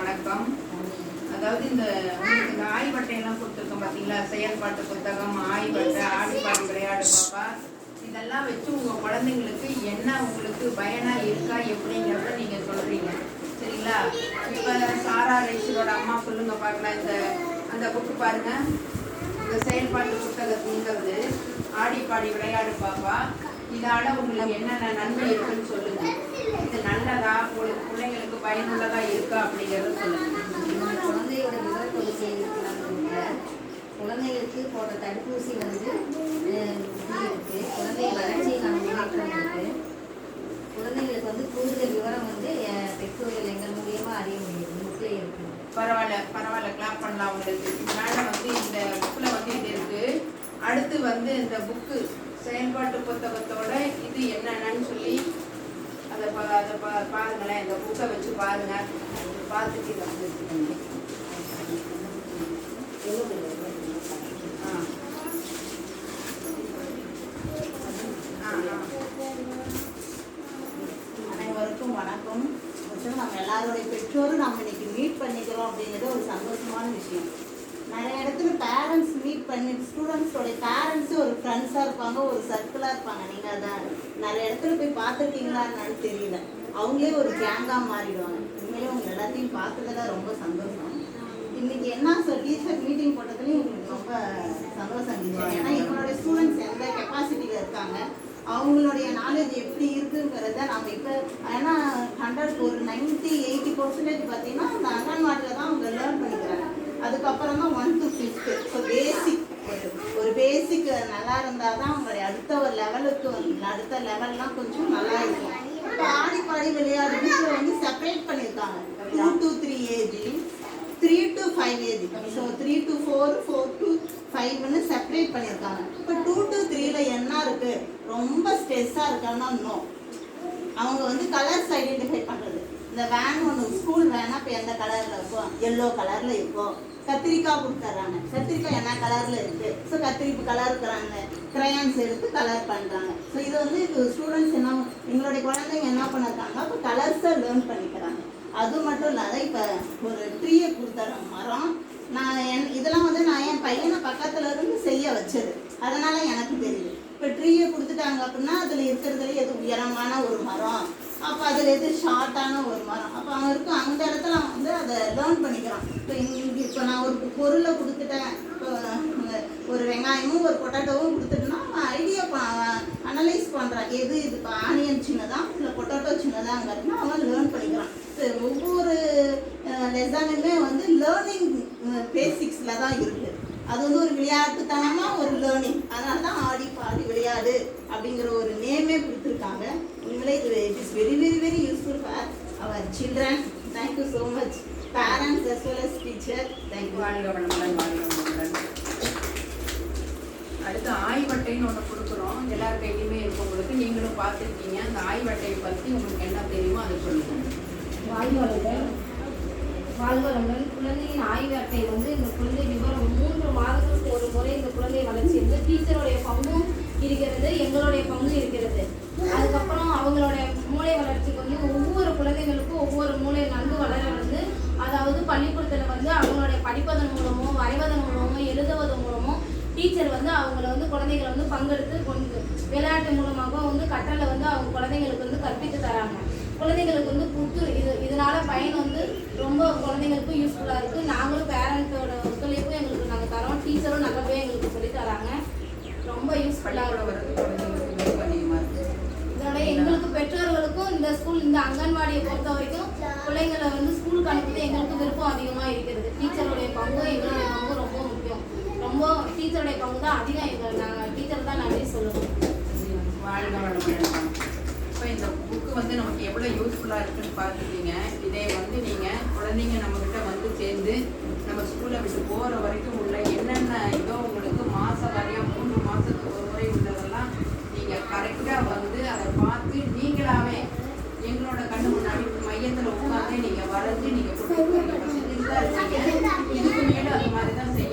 வணக்கம். அதாவது இந்த இந்த ஆய்வட்டையெல்லாம் கொடுத்துருக்கோம் பார்த்தீங்களா செயல்பாட்டு புத்தகம் ஆய்வட்டை ஆடி பாடி விளையாடு பாப்பா. இதெல்லாம் வச்சு உங்கள் குழந்தைங்களுக்கு என்ன உங்களுக்கு பயனா இருக்கா எப்படிங்கிறத நீங்கள் சொல்கிறீங்க சரிங்களா? இப்போ சாரா ரைசரோட அம்மா சொல்லுங்க பார்க்கலாம் இந்த அந்த புக்கு பாருங்க. இந்த செயல்பாட்டு புத்தகத்துங்கிறது ஆடி பாடி விளையாடு பாப்பா. இதால உங்களுக்கு என்னென்ன நன்மை இருக்குன்னு சொல்லுங்க. இது நல்லதா உங்களுக்கு பயனுள்ளதா இருக்கா அப்படிங்கறத சொல்லுங்க. நம்ம குழந்தையோட விவரத்தொகுப்பு இருக்கிறாங்க குழந்தைகளுக்கு போடுற தடுப்பூசி வந்து இருக்கு. குழந்தை வளர்ச்சிக்கான முன்னேற்றம் இருக்கு. குழந்தைங்களுக்கு வந்து கூடுதல் விவரம் வந்து பெற்றோர்கள் எங்கள் மூலியமா அறிய முடியுது புக்கில் இருக்கு. பரவாயில்ல பரவாயில்ல. கிளாப் பண்ணலாம் உங்களுக்கு. மேல வந்து இந்த புக்ல வந்து இது இருக்கு. அடுத்து வந்து இந்த புக்கு செயல்பாட்டு புத்தகத்தோட இது என்னென்னு சொல்லி அதை பா அதை பா பாருங்களேன் இந்த புக்கை வச்சு பாருங்க. பார்த்துட்டு இதை வந்து ஆ. ஆ, அனைவருக்கும் வணக்கம். மற்றும் நம்ம எல்லாருடைய பெற்றோரும் நம்ம இன்னைக்கு மீட் பண்ணிக்கிறோம் அப்படிங்கிறது ஒரு சந்தோஷமான விஷயம். நிறைய இடத்துல பேரண்ட்ஸ் மீட் பண்ணி ஸ்டூடெண்ட்ஸோடைய பேரண்ட்ஸும் ஒரு ஃப்ரெண்ட்ஸாக இருப்பாங்க ஒரு சர்க்கிளாக இருப்பாங்க. நீங்கள் அதை நிறைய இடத்துல போய் பார்த்துருக்கீங்களான்னு தெரியல. அவங்களே ஒரு கேங்காக மாறிடுவாங்க. உண்மையிலே உங்கள் எல்லாத்தையும் பார்த்ததுல ரொம்ப சந்தோஷம். இன்னைக்கு என்ன சார் டீச்சர் மீட்டிங் போட்டதுலேயும் உங்களுக்கு ரொம்ப சந்தோஷம் ஏன்னா எங்களுடைய ஸ்டூடெண்ட்ஸ் எந்த கெப்பாசிட்டியில் இருக்காங்க அவங்களுடைய நாலேஜ் எப்படி இருக்குங்கிறத நம்ம இப்போ ஏன்னா ஹண்ட்ரட் ஒரு நைன்ட்டி எயிட்டி பர்சன்டேஜ் பார்த்தீங்கன்னா அந்த அங்கன்வாடியில் தான் அவங்க லேர்ன் பண்ணிக்கிறாங்க அதுக்கப்புறம் தான் one to fifth so basic ஒரு ஒரு பேசிக் நல்லா இருந்தால் தான் அவங்களுடைய அடுத்த ஒரு லெவலுக்கு வந்து அடுத்த லெவல்லாம் கொஞ்சம் நல்லா இருக்கும். பாடி பாடி விளையாடு புக்கில் வந்து செப்பரேட் பண்ணியிருக்காங்க. Two to three age three to five age so three to four four to ஃபைவ்னு செப்பரேட் பண்ணியிருக்காங்க. இப்போ டூ டு த்ரீல என்ன இருக்கு? ரொம்ப ஸ்ட்ரெஸ்ஸாக இருக்காங்கன்னா நோ அவங்க வந்து கலர்ஸ் ஐடென்டிஃபை இந்த வேன் ஒன்று ஸ்கூல் வேனா இப்போ எந்த கலரில் இருக்கும் எல்லோ கலரில் இருக்கும் கத்திரிக்காய் கொடுத்துட்றாங்க கத்திரிக்காய் என்ன கலரில் இருக்குது ஸோ கத்திரிப்பு கலர் இருக்கிறாங்க. க்ரையான்ஸ் எடுத்து கலர் பண்ணுறாங்க ஸோ இது வந்து இது ஸ்டூடெண்ட்ஸ் என்ன எங்களுடைய குழந்தைங்க என்ன பண்ணிருக்காங்க? இப்போ கலர்ஸை லேர்ன் பண்ணிக்கிறாங்க. அது மட்டும் இல்லாத இப்போ ஒரு ட்ரீயை கொடுத்துட்றேன் மரம் நான் என் இதெல்லாம் வந்து நான் என் பையனை பக்கத்தில் இருந்து செய்ய வச்சது. அதனால் எனக்கு தெரியுது. இப்போ ட்ரீயை கொடுத்துட்டாங்க அப்படின்னா அதில் இருக்கிறதுல எது உயரமான ஒரு மரம்? அப்போ அதில் எது ஷார்ட்டான ஒரு மரம். அப்போ அவன் இருக்கும் அந்த இடத்துல அவன் வந்து அதை லேர்ன் பண்ணிக்கிறான். இப்போ இங்கே இப்போ நான் ஒரு பொருளை கொடுத்துட்டேன். இப்போ ஒரு வெங்காயமும் ஒரு பொட்டாட்டோவும் கொடுத்துட்டேன்னா அவன் ஐடியா அனலைஸ் பண்ணுறான் எது இது? இப்போ ஆனியன் சின்னதா இல்லை பொட்டாட்டோ சின்னதாங்கிறதுனா அவன் லேர்ன் பண்ணிக்கிறான். இப்போ ஒவ்வொரு லெசனுமே வந்து லேர்னிங் பேசிக்ஸில் தான் இருக்குது அது வந்து ஒரு விளையாட்டுத்தனமாக ஒரு லேர்னிங் அதனால தான் ஆடி பாடி விளையாடு அப்படிங்கிற ஒரு நேமே our children thank you so much parents as well as teacher thank you வாழ்க வளமுடன் வாழ்க வளமுடன் அடுத்து ஆய்வட்டைன்னு ஒன்று கொடுக்குறோம். எல்லார் கையிலுமே இருக்கும் உங்களுக்கு நீங்களும் பார்த்துருக்கீங்க. அந்த ஆய்வட்டையை பற்றி உங்களுக்கு என்ன தெரியுமோ அதை சொல்லுங்க. வாழ்வளங்கள் வாழ்வளங்கள் குழந்தையின் ஆய்வு அட்டை வந்து இந்த குழந்தை விவரம் மூன்று மாதங்களுக்கு ஒரு முறை இந்த குழந்தை வளர்ச்சி வந்து டீச்சருடைய பங்கும் இருக்கிறது எங்களுடைய பங்கும் இருக்கிறது அதுக்கப்புறம் அவங்களுடைய மூளை வளர்ச்சிக்கு வந்து ஒவ்வொரு குழந்தைகளுக்கும் ஒவ்வொரு மூளை நன்கு வளர வந்து அதாவது பள்ளிக்கூடத்தில் வந்து அவங்களுடைய படிப்பதன் மூலமோ வரைவதன் மூலமோ எழுதுவதன் மூலமோ டீச்சர் வந்து அவங்கள வந்து குழந்தைகளை வந்து பங்கெடுத்து கொண்டு விளையாட்டு மூலமாக வந்து கற்றலை வந்து அவங்க குழந்தைங்களுக்கு வந்து கற்பித்து தராங்க. குழந்தைங்களுக்கு வந்து புத்து இது இதனால பயன் வந்து ரொம்ப குழந்தைங்களுக்கும் யூஸ்ஃபுல்லாக இருக்குது நாங்களும் பேரண்ட்டோட ஒத்துழைப்பும் எங்களுக்கு நாங்கள் தரோம். டீச்சரும் நல்லபடியாக எங்களுக்கு சொல்லித் தராங்க. ரொம்ப யூஸ்ஃபுல்லாக வரது இதோட எங்களுக்கு பெற்றோர்களுக்கும் இந்த ஸ்கூல் இந்த அங்கன்வாடியை பொறுத்த வரைக்கும் பிள்ளைங்களை வந்து ஸ்கூலுக்கு அனுப்புறது எங்களுக்கு விருப்பம் அதிகமாக இருக்கிறது டீச்சருடைய பங்கும் எங்களுடைய பங்கும் ரொம்ப முக்கியம் ரொம்ப டீச்சருடைய பங்கு தான் அதிகம். எங்கள் நாங்கள் டீச்சர் தான் நன்றி சொல்லுவோம் வாழ்க வளமுடன். இப்போ இந்த புக்கு வந்து நமக்கு எவ்வளோ யூஸ்ஃபுல்லாக இருக்குன்னு பார்த்துருக்கீங்க இதை வந்து நீங்கள் குழந்தைங்க நம்மக்கிட்ட வந்து சேர்ந்து நம்ம ஸ்கூலை விட்டு போகிற வரைக்கும் உள்ள என்னென்ன இதோ உங்களுக்கு மாத வரையாக மூன்று மாதத்துக்கு ஒரு முறை உள்ளதெல்லாம் நீங்கள் கரெக்டாக வந்து அதை பார்த்து நீங்களாகவே எங்களோட கண்ணு முன்னாடி மையத்தில் உட்காந்து நீங்கள் வரைஞ்சி நீங்கள் கொடுத்துருக்கீங்க செஞ்சுட்டு தான் செய்யணும்.